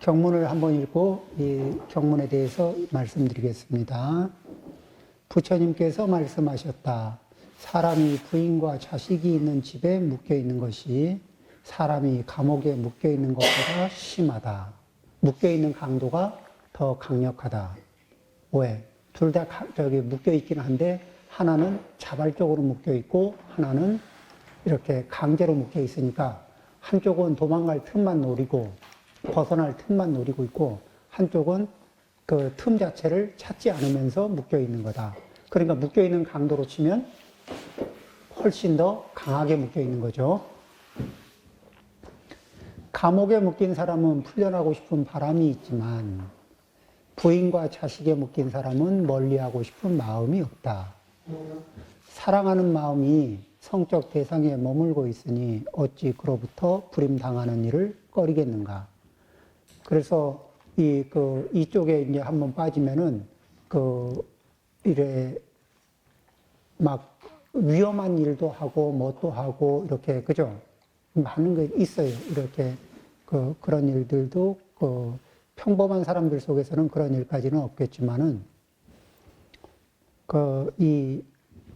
경문을 한번 읽고 이 경문에 대해서 말씀드리겠습니다. 부처님께서 말씀하셨다. 사람이 부인과 자식이 있는 집에 묶여 있는 것이 사람이 감옥에 묶여 있는 것보다 심하다. 묶여 있는 강도가 더 강력하다. 왜? 둘 다 저기 묶여 있긴 한데 하나는 자발적으로 묶여 있고 하나는 이렇게 강제로 묶여 있으니까 한쪽은 도망갈 틈만 노리고 벗어날 틈만 노리고 있고 한쪽은 그 틈 자체를 찾지 않으면서 묶여 있는 거다. 그러니까 묶여 있는 강도로 치면 훨씬 더 강하게 묶여 있는 거죠. 감옥에 묶인 사람은 풀려나고 싶은 바람이 있지만 부인과 자식에 묶인 사람은 멀리하고 싶은 마음이 없다. 사랑하는 마음이 성적 대상에 머물고 있으니 어찌 그로부터 불임당하는 일을 꺼리겠는가. 그래서 이, 그, 이쪽에 이제 한번 빠지면은 그, 이래 막 위험한 일도 하고 뭣도 하고 이렇게, 그죠? 많은 게 있어요. 이렇게 그, 그런 일들도 그 평범한 사람들 속에서는 그런 일까지는 없겠지만은 그, 이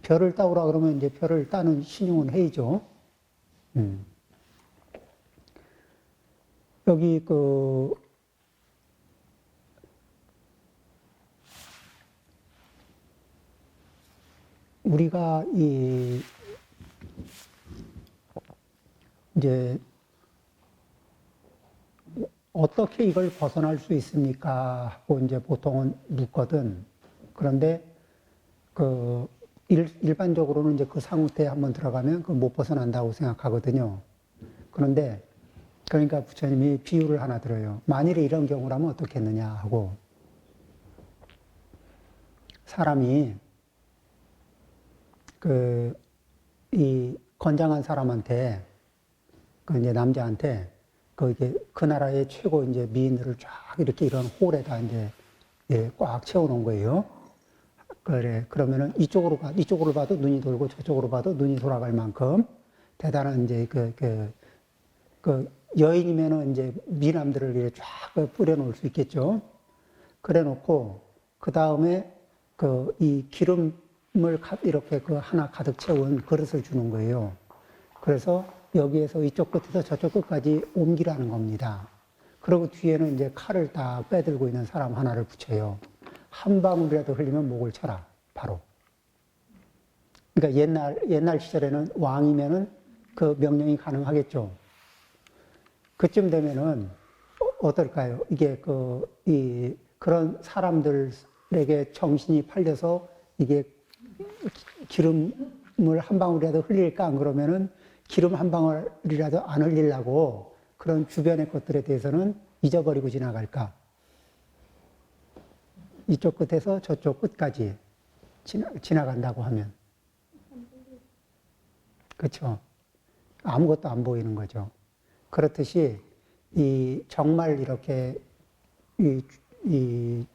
별을 따오라 그러면 이제 별을 따는 신용은 해이죠. 음. 여기 그, 우리가 이, 이제, 어떻게 이걸 벗어날 수 있습니까? 하고 이제 보통은 묻거든. 그런데 그 일, 일반적으로는 이제 그 상태에 한번 들어가면 그 못 벗어난다고 생각하거든요. 그런데 그러니까 부처님이 비유를 하나 들어요. 만일에 이런 경우라면 어떻겠느냐 하고 사람이 그 이 건장한 사람한테 그 이제 남자한테 그 이게 그 나라의 최고 이제 미인들을 쫙 이렇게 이런 홀에다 이제 예, 꽉 채워놓은 거예요. 그래 그러면은 이쪽으로 가 이쪽으로 봐도 눈이 돌고 저쪽으로 봐도 눈이 돌아갈 만큼 대단한 이제 그 그 그 여인이면은 이제 미남들을 이렇게 쫙 뿌려놓을 수 있겠죠. 그래 놓고 그 다음에 그 이 기름 을 가- 이렇게 그 하나 가득 채운 그릇을 주는 거예요. 그래서 여기에서 이쪽 끝에서 저쪽 끝까지 옮기라는 겁니다. 그리고 뒤에는 이제 칼을 딱 빼들고 있는 사람 하나를 붙여요. 한 방울이라도 흘리면 목을 쳐라. 바로. 그러니까 옛날, 옛날 시절에는 왕이면은 그 명령이 가능하겠죠. 그쯤 되면은 어- 어떨까요? 이게 그, 이, 그런 사람들에게 정신이 팔려서 이게 기름을 한 방울이라도 흘릴까 안 그러면은 기름 한 방울이라도 안 흘리려고 그런 주변의 것들에 대해서는 잊어버리고 지나갈까? 이쪽 끝에서 저쪽 끝까지 지나, 지나간다고 하면. 그렇죠. 아무것도 안 보이는 거죠. 그렇듯이 이 정말 이렇게 이, 이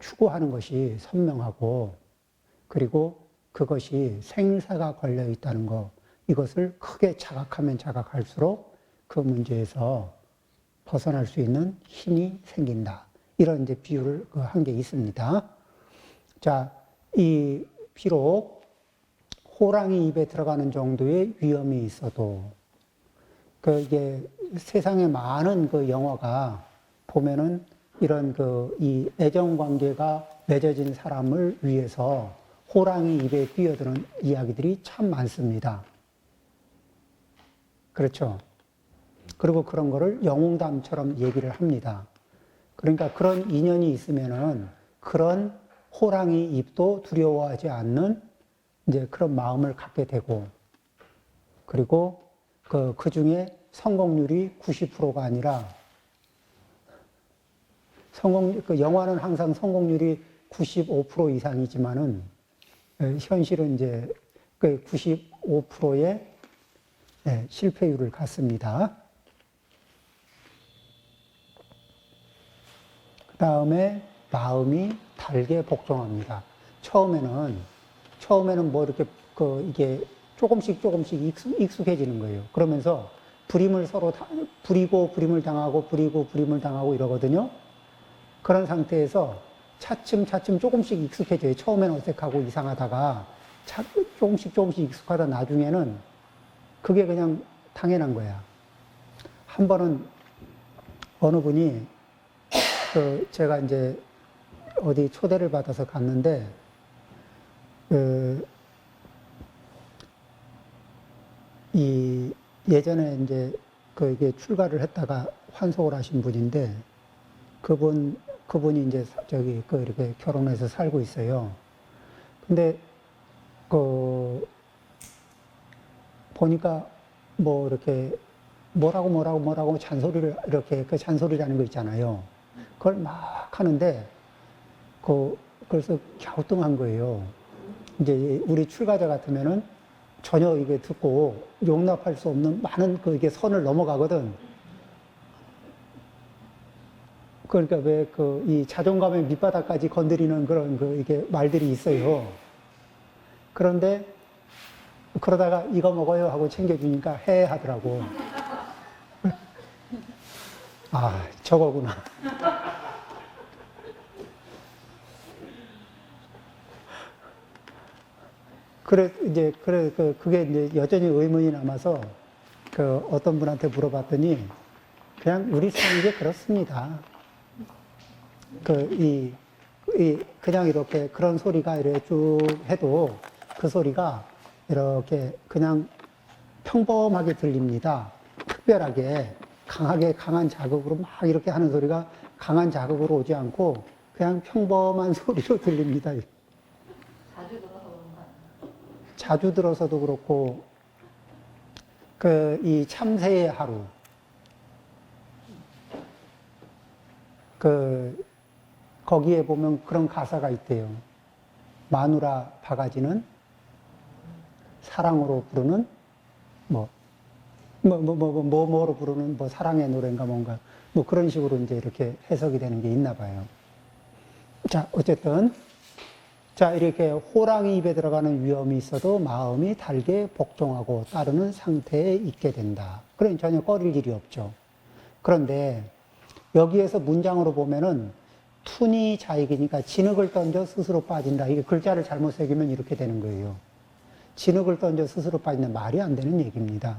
추구하는 것이 선명하고 그리고 그것이 생사가 걸려 있다는 거 이것을 크게 자각하면 자각할수록 그 문제에서 벗어날 수 있는 힘이 생긴다. 이런 이제 비유를 그한게 있습니다. 자, 이 비록 호랑이 입에 들어가는 정도의 위험이 있어도 그 이게 세상에 많은 그 영화가 보면은 이런 그 이 애정 관계가 맺어진 사람을 위해서 호랑이 입에 뛰어드는 이야기들이 참 많습니다. 그렇죠. 그리고 그런 거를 영웅담처럼 얘기를 합니다. 그러니까 그런 인연이 있으면은 그런 호랑이 입도 두려워하지 않는 이제 그런 마음을 갖게 되고 그리고 그, 그 중에 성공률이 90%가 아니라 성공, 그 영화는 항상 성공률이 95% 이상이지만은 에, 현실은 이제 그 95%의 예, 실패율을 갖습니다. 그 다음에 마음이 달게 복종합니다. 처음에는, 처음에는 뭐 이렇게, 그, 이게 조금씩 조금씩 익숙, 익숙해지는 거예요. 그러면서 불임을 서로 다, 부리고 부림을 당하고 부리고 부림을 당하고 이러거든요. 그런 상태에서 차츰 차츰 조금씩 익숙해져요. 처음엔 어색하고 이상하다가 차, 조금씩 조금씩 익숙하다 나중에는 그게 그냥 당연한 거야. 한 번은 어느 분이 그 제가 이제 어디 초대를 받아서 갔는데 그 이 예전에 이제 그 이게 출가를 했다가 환속을 하신 분인데 그분 그분이 이제 사- 저기 그 이렇게 결혼해서 살고 있어요. 근데 그 보니까 뭐 이렇게 뭐라고 뭐라고 뭐라고 잔소리를 이렇게 그 잔소리라는 거 있잖아요. 그걸 막 하는데 그 그래서 갸우뚱한 거예요. 이제 우리 출가자 같으면은 전혀 이게 듣고 용납할 수 없는 많은 그 이게 선을 넘어가거든. 그러니까 왜 그 이 자존감의 밑바닥까지 건드리는 그런 그 이게 말들이 있어요. 그런데 그러다가 이거 먹어요 하고 챙겨주니까 해 하더라고. 아, 저거구나. 그래, 이제, 그래, 그, 그게 이제 여전히 의문이 남아서 그 어떤 분한테 물어봤더니 그냥 우리 게 그렇습니다. 그, 이, 이, 그냥 이렇게 그런 소리가 이렇게 쭉 해도 그 소리가 이렇게 그냥 평범하게 들립니다. 특별하게 강하게 강한 자극으로 막 이렇게 하는 소리가 강한 자극으로 오지 않고 그냥 평범한 소리로 들립니다. 자주 들어서 그런가? 자주 들어서도 그렇고 그 이 참새의 하루 그 거기에 보면 그런 가사가 있대요. 마누라 바가지는 사랑으로 부르는 뭐 뭐, 뭐, 뭐, 뭐, 뭐, 뭐로 부르는 뭐 사랑의 노래인가 뭔가 뭐 그런 식으로 이제 이렇게 해석이 되는 게 있나 봐요. 자, 어쨌든 자, 이렇게 호랑이 입에 들어가는 위험이 있어도 마음이 달게 복종하고 따르는 상태에 있게 된다. 그럼 전혀 꺼릴 일이 없죠. 그런데 여기에서 문장으로 보면은 툰이 자익이니까 진흙을 던져 스스로 빠진다. 이게 글자를 잘못 새기면 이렇게 되는 거예요. 진흙을 던져 스스로 빠진다. 말이 안 되는 얘기입니다.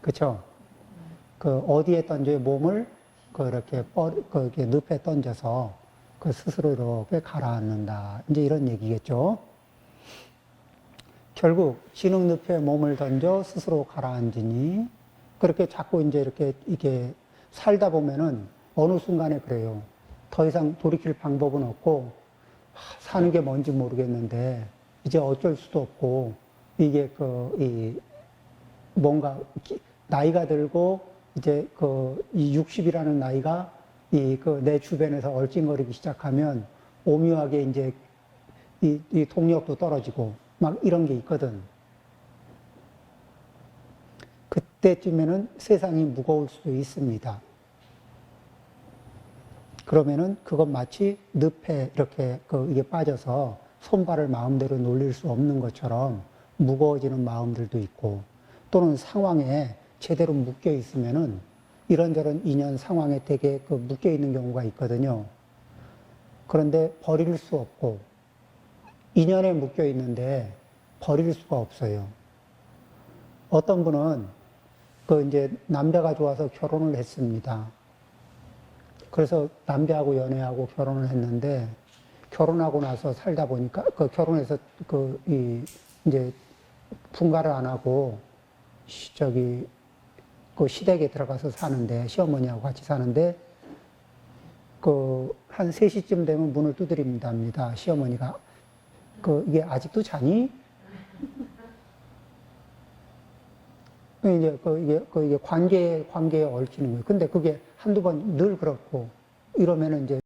그쵸? 그 어디에 던져요? 몸을 그렇게 뻘, 그렇게 늪에 던져서 그 스스로 이렇게 가라앉는다. 이제 이런 얘기겠죠. 결국 진흙 늪에 몸을 던져 스스로 가라앉으니 그렇게 자꾸 이제 이렇게 이게 살다 보면은 어느 순간에 그래요. 더 이상 돌이킬 방법은 없고 하, 사는 게 뭔지 모르겠는데 이제 어쩔 수도 없고 이게 그 이 뭔가 기- 나이가 들고 이제 그 이 60이라는 나이가 이 그 내 주변에서 얼찡거리기 시작하면 오묘하게 이제 이, 이 동력도 떨어지고 막 이런 게 있거든. 그때쯤에는 세상이 무거울 수도 있습니다. 그러면은 그건 마치 늪에 이렇게 그 이게 빠져서 손발을 마음대로 놀릴 수 없는 것처럼 무거워지는 마음들도 있고 또는 상황에 제대로 묶여 있으면은 이런저런 인연 상황에 되게 그 묶여 있는 경우가 있거든요. 그런데 버릴 수 없고 인연에 묶여 있는데 버릴 수가 없어요. 어떤 분은 그 이제 남자가 좋아서 결혼을 했습니다. 그래서 남자하고 연애하고 결혼을 했는데 결혼하고 나서 살다 보니까 그 결혼해서 그 이 이제 분가를 안 하고 시- 저기 그 시댁에 들어가서 사는데 시어머니하고 같이 사는데 그한 3시쯤 되면 문을 두드립니다. 시어머니가 그 이게 아직도 자니? 이제 그 이게 그 이게 관계 관계에 얽히는 거예요. 근데 그게 한두 번 늘 그렇고 이러면은 이제